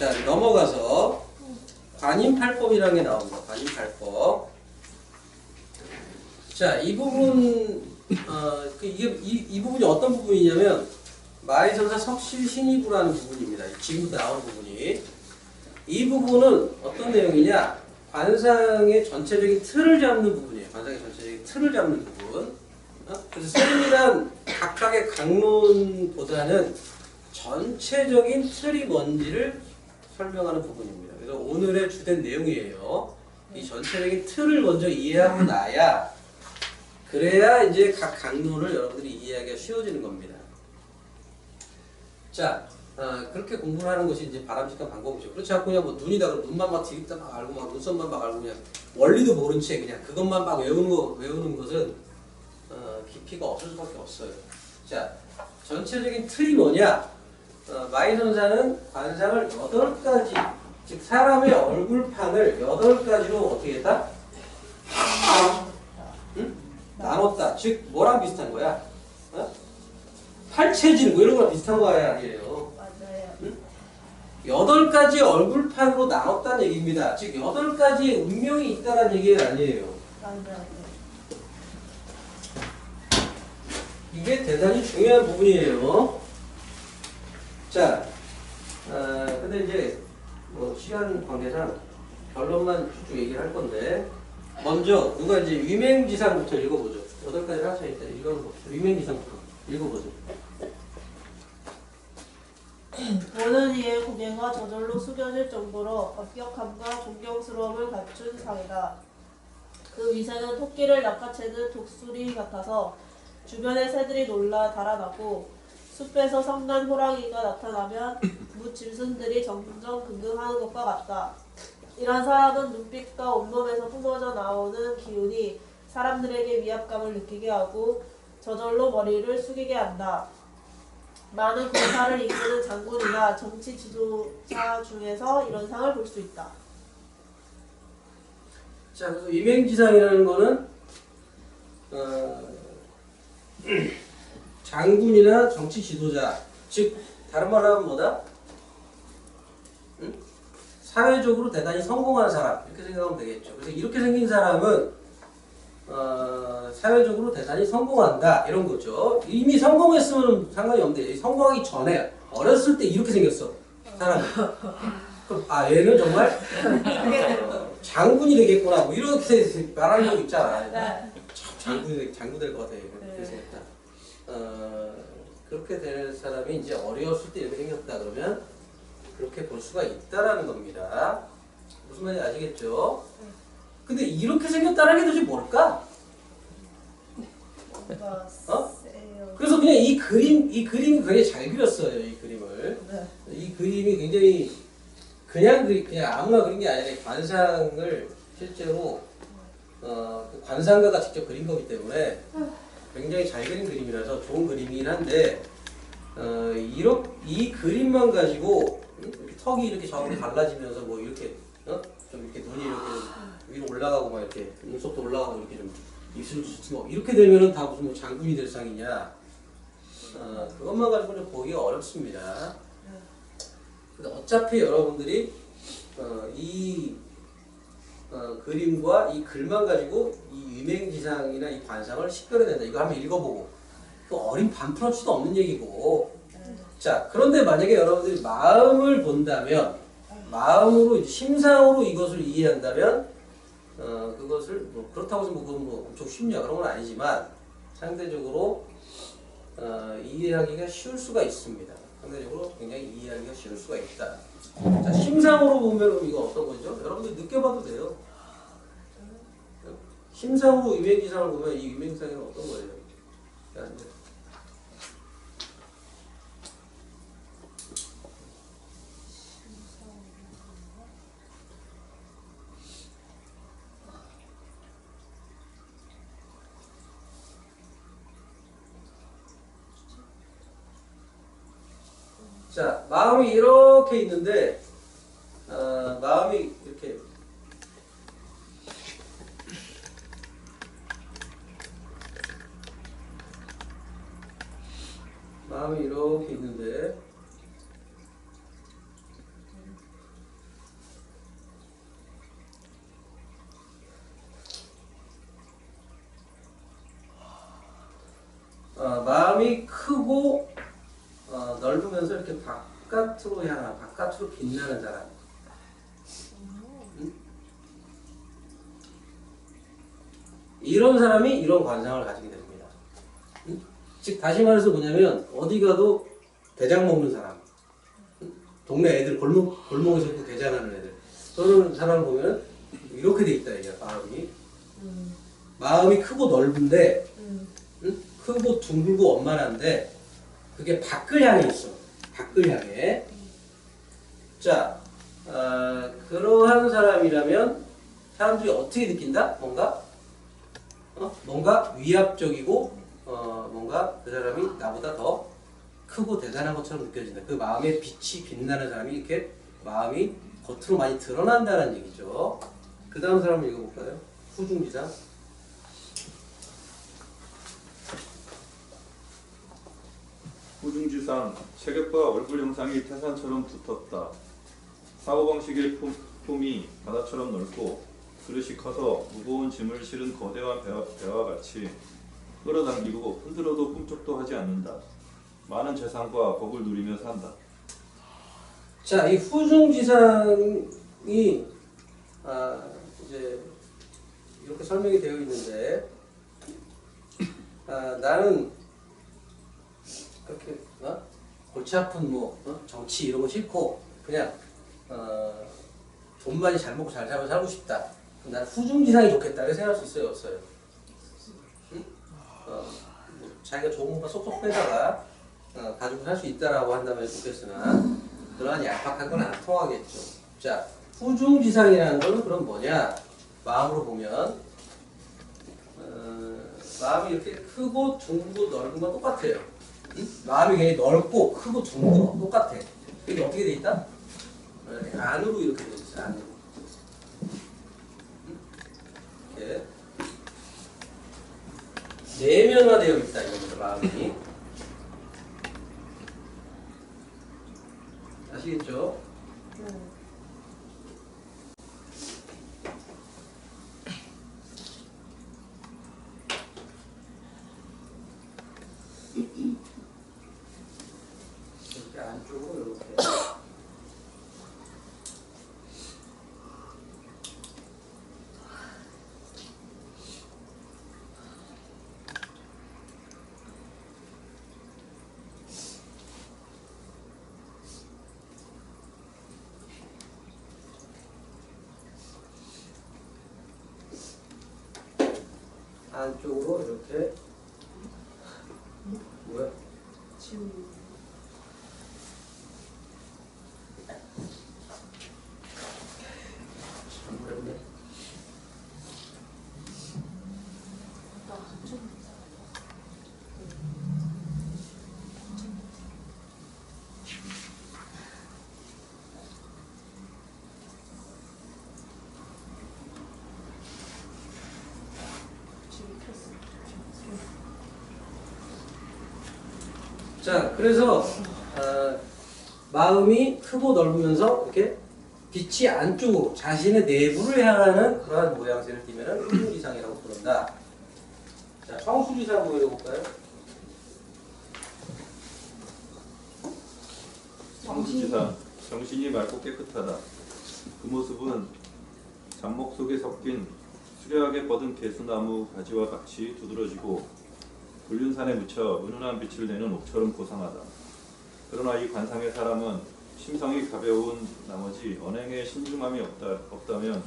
자 넘어가서 관임팔법이라는 게 나옵니다. 관임팔법. 자, 이 부분, 어, 그 이게, 이, 이 부분이 어떤 부분이냐면, 마이전사 석실 신이부라는 부분입니다. 지금부터 나오는 부분이. 이 부분은 어떤 내용이냐? 관상의 전체적인 틀을 잡는 부분이에요. 관상의 전체적인 틀을 잡는 부분. 어? 그래서 세밀한 각각의 강론보다는 전체적인 틀이 뭔지를 설명하는 부분입니다. 그래서 오늘의 주된 내용이에요. 이 전체적인 틀을 먼저 이해하고 나야 그래야 이제 각 강론을 여러분들이 이해하기가 쉬워지는 겁니다. 자, 어, 그렇게 공부를 하는 것이 이제 바람직한 방법이죠. 그렇지 않고 그냥 뭐 눈이다 그러면 눈만 막 디립다 막 알고 막 눈썹만 막 알고 그냥 원리도 모른 채 그냥 그것만 막 외우는 거 외우는 것은 어, 깊이가 없을 수밖에 없어요. 자, 전체적인 틀이 뭐냐? 어, 마이 선사는 관상을 여덟 가지, 즉 사람의 얼굴판을 여덟 가지로 어떻게 했다? 응? 나눴다. 즉 뭐랑 비슷한 거야? 어? 팔체질 뭐 이런 거랑 비슷한 거야 아니에요. 맞아요. 여덟 가지 얼굴판으로 나눴다는 얘기입니다. 즉 여덟 가지의 운명이 있다는 얘기는 아니에요. 맞아요. 이게 대단히 중요한 부분이에요. 자, 아, 근데 이제 뭐 시간 관계상 결론만 쭉 얘기를 할 건데 먼저 누가 이제 위맹지상부터 읽어보죠. 여덟 가지 하차 있다. 읽어봅시다. 위맹지상부터 읽어보죠. 보는 이의 고개가 저절로 숙여질 정도로 엄격함과 존경스러움을 갖춘 상이다. 그 위세는 토끼를 낚아채는 독수리 같아서 주변의 새들이 놀라 달아나고 숲에서 성난 호랑이가 나타나면 무짐승들이 정정긍긍하는 것과 같다. 이런 사람은 눈빛과 온몸에서 뿜어져 나오는 기운이 사람들에게 위압감을 느끼게 하고 저절로 머리를 숙이게 한다. 많은 군사를 이끄는 장군이나 정치 지도자 중에서 이런 상을 볼 수 있다. 자, 그래서 위맹지상이라는 거는 어, 장군이나 정치 지도자, 즉 다른 말로 하면 뭐다? 응? 사회적으로 대단히 성공한 사람 이렇게 생각하면 되겠죠. 그래서 이렇게 생긴 사람은 어, 사회적으로 대단히 성공한다 이런 거죠. 이미 성공했으면 상관이 없는데 성공하기 전에 어렸을 때 이렇게 생겼어 사람. 그럼 아 얘는 정말 어, 장군이 되겠구나 뭐 이렇게 말하는 경 있잖아. 네. 참 장군이 될- 장군 될 것 같아 이렇게 네. 생겼다. 사람이 이제 어렸을 때 이렇게 생겼다 그러면 그렇게 볼 수가 있다라는 겁니다. 무슨 말인지 아시겠죠? 근데 이렇게 생겼다는 게 도대체 뭘까? 어? 그래서 그냥 이 그림 이 그림이 굉장히 잘 그렸어요 이 그림을. 네. 이 그림이 굉장히 그냥 그리 그냥 아무나 그린 게 아니라 이 관상을 실제로 어, 그 관상가가 직접 그린 거기 때문에 굉장히 잘 그린 그림이라서 좋은 그림이긴 한데 어, 이렇, 이 그림만 가지고 응? 이렇게 턱이 이렇게 좌우로 갈라지면서 뭐 이렇게 어? 좀 이렇게 눈이 이렇게 위로 올라가고 막 이렇게 눈썹도 올라가고 이렇게 좀 입술도 뭐 이렇게 되면은 다 무슨 뭐 장군이 될 상이냐 어, 그것만 가지고는 보기가 어렵습니다. 근데 어차피 여러분들이 어, 이 어, 그림과 이 글만 가지고 이 유맹지상이나 이 관상을 식별해낸다. 이거 한번 읽어보고 그 어린 반프로치도 없는 얘기고 자 그런데 만약에 여러분들이 마음을 본다면 마음으로 심상으로 이것을 이해한다면 어, 그것을 뭐 그렇다고 해서 뭐 그건 뭐 엄청 쉽냐 그런 건 아니지만 상대적으로 어, 이해하기가 쉬울 수가 있습니다. 상대적으로 굉장히 이해하기가 쉬울 수가 있다. 자, 심상으로 보면 이거 어떤 거죠? 여러분들 느껴봐도 돼요. 심상으로 유명기상을 보면 이 유명기상은 어떤 거예요? 자, 마음이 이렇게 있는데, 어, 마음이 이렇게. 마음이 이렇게 있는데 돌면서 이렇게 바깥으로 향한 바깥으로 빛나는 사람. 응? 이런 사람이 이런 관상을 가지게 됩니다. 응? 즉 다시 말해서 뭐냐면 어디 가도 대장 먹는 사람. 응? 동네 애들 골목 골목에서 또 대장하는 애들. 저런 사람 보면 이렇게 돼 있다 이게 마음이. 음, 마음이 크고 넓은데 음, 응? 크고 둥글고 원만한데 그게 밖을 향해 있어. 향해. 자, 어, 그러한 사람이라면 사람들이 어떻게 느낀다? 뭔가 어? 뭔가 위압적이고 어, 뭔가 그 사람이 나보다 더 크고 대단한 것처럼 느껴진다. 그 마음에 빛이 빛나는 사람이 이렇게 마음이 겉으로 많이 드러난다는 얘기죠. 그 다음 사람 읽어볼까요? 후중지상. 후중지상 체격과 얼굴 형상이 태산처럼 두텁다. 사고방식의 품, 품이 바다처럼 넓고 그릇이 커서 무거운 짐을 실은 거대한 배와, 배와 같이 끌어당기고 흔들어도 꿈쩍도 하지 않는다. 많은 재산과 복을 누리며 산다. 자, 이 후중지상이 아, 이제 이렇게 설명이 되어 있는데 아, 나는 그렇게 어? 골치 아픈 뭐 어? 정치 이런 거 싫고 그냥 어, 돈 많이 잘 먹고 잘 살고 살고 싶다. 난 후중지상이 좋겠다. 이렇게 생각할 수 있어요, 없어요? 응? 어, 뭐 자기가 좋은 거 쏙쏙 빼다가 어, 가지고 살 수 있다라고 한다면 좋겠으나 그러한 얄팍한 건 안 통하겠죠. 자, 후중지상이라는 거는 그럼 뭐냐? 마음으로 보면 어, 마음이 이렇게 크고 둥글고 넓은 건 똑같아요. 응? 마음이 굉장히 넓고 크고 둥글어 똑같아. 이게 어떻게 돼 있다? 어, 안으로 이렇게 돼 있어. 안으로. 응? 이렇게 내면화되어 있다 이겁니다. 마음이. 아시겠죠? 안쪽으로 이렇게 뭐야? 지금 참 어렵네. 지금 켰어. 자, 그래서 어, 마음이 크고 넓으면서 이렇게 빛이 안쪽으로 자신의 내부를 향하는 그러한 모양새를 띠면 후주지상이라고 부른다. 자, 청수지상 보여볼까요? 성수지상 정신이 맑고 깨끗하다. 그 모습은 잡목 속에 섞인 수려하게 뻗은 개수나무 가지와 같이 두드러지고 불륜산에 묻혀 은은한 빛을 내는 옥처럼 고상하다. 그러나 이 관상의 사람은 심성이 가벼운 나머지 언행에 신중함이 없다, 없다면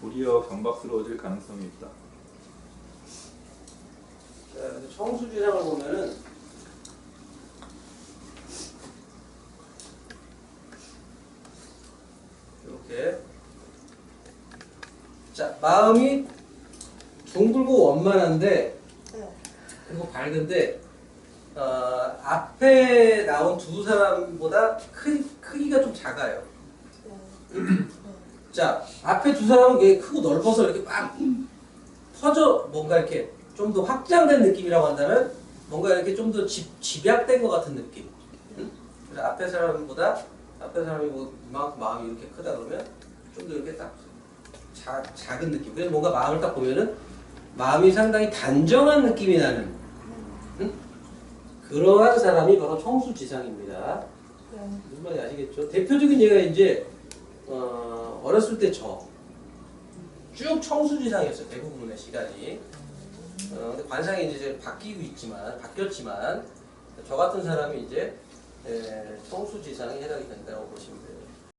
도리어 경박스러워질 가능성이 있다. 자, 그래서 청수지상을 보면은 이렇게 자 마음이 둥글고 원만한데 네. 그리고 밝은데 어, 앞에 나온 두 사람보다 크, 크기가 좀 작아요. 네. 자 앞에 두 사람은 크고 넓어서 이렇게 막 퍼져 뭔가 이렇게 좀 더 확장된 느낌이라고 한다면 뭔가 이렇게 좀 더 집약된 것 같은 느낌. 응? 그래서 앞에 사람보다 앞에 사람이 뭐 이만큼 마음이 이렇게 크다 그러면 좀 더 이렇게 딱 자, 작은 느낌. 그래서 뭔가 마음을 딱 보면은 마음이 상당히 단정한 느낌이 나는 응? 그러한 사람이 바로 청수지상입니다. 무슨 말인지 아시겠죠? 대표적인 예가 이제 어, 어렸을 때 저. 쭉 청수지상이었어요. 대부분의 시간이. 어, 근데 관상이 이제 바뀌고 있지만 바뀌었지만 저 같은 사람이 이제 에, 청수지상에 해당이 된다고 보시면 돼요.